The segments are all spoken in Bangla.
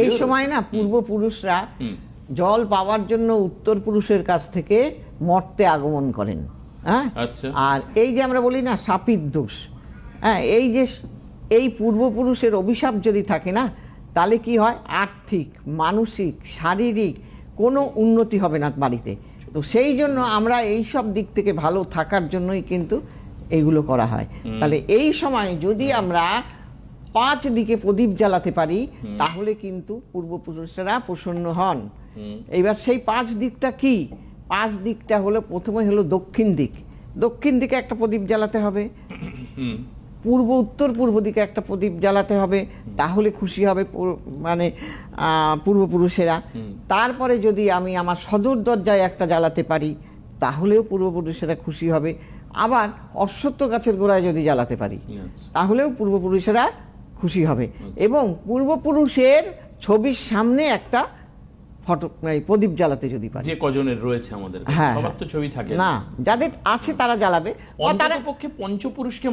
এই সময় না পূর্বপুরুষরা জল পাওয়ার জন্য উত্তর পুরুষের কাছ থেকে মর্তে আগমন করেন হ্যাঁ? আচ্ছা। আর এই যে আমরা বলি না সাপির দোষ হ্যাঁ এই যে এই পূর্বপুরুষের অভিশাপ যদি থাকে না তাহলে কি হয়? আর্থিক মানসিক শারীরিক কোনো উন্নতি হবে না বাড়িতে। তো সেই জন্য আমরা এই সব দিক থেকে ভালো থাকার জন্যই কিন্তু এইগুলো করা হয়। তাহলে এই সময় যদি আমরা পাঁচ দিকে প্রদীপ জ্বালাতে পারি তাহলে কিন্তু পূর্বপুরুষেরা প্রসন্ন হন। এইবার সেই পাঁচ দিকটা কি? পাঁচ দিকটা হলো প্রথমে হলো দক্ষিণ দিক। দক্ষিণ দিকে একটা প্রদীপ জ্বালাতে হবে। পূর্ব উত্তর পূর্ব দিকে একটা প্রদীপ জ্বালাতে হবে। তাহলে খুশি হবে মানে পূর্বপুরুষেরা। তারপরে যদি আমি আমার সদর দরজায় একটা জ্বালাতে পারি তাহলেও পূর্বপুরুষেরা খুশি হবে। আবার অশ্বত্থ গাছের গোড়ায় যদি জ্বালাতে পারি আচ্ছা। তাহলেও পূর্বপুরুষেরা খুশি হবে। এবং পূর্বপুরুষের ছবির সামনে একটা ফটো প্রদীপ জ্বালাতে যদি পারি। যে কজনের রয়েছে আমাদের হ্যাঁ, সবার হ্যাঁ। তো ছবি থাকে। না যাদের আছে তারা জ্বালাবে। তারা পক্ষে পঞ্চপুরুষকে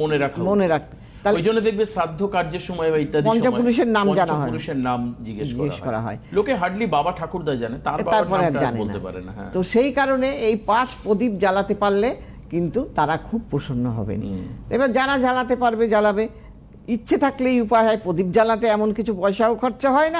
মনে রাখা মনে। রাখতে। ওই জন্য দেখবে শ্রাদ্ধ কার্যের সময় বা ইত্যাদি পঞ্চপুরুষের নাম জানা হয়। পঞ্চপুরুষের নাম জিজ্ঞেস করা হয়। লোকে হার্ডলি বাবা ঠাকুরদা জানে তার তারপরে জানে বলতে পারে না হ্যাঁ। তো সেই কারণে এই পাঁচ প্রদীপ জ্বালাতে পারলে কিন্তু তারা খুব প্রসন্ন হবেন। এবার যারা জ্বালাতে পারবে জ্বালাবে। ইচ্ছে থাকলেই উপায় হয় প্রদীপ জ্বালাতে এমন কিছু পয়সাও খরচা হয় না।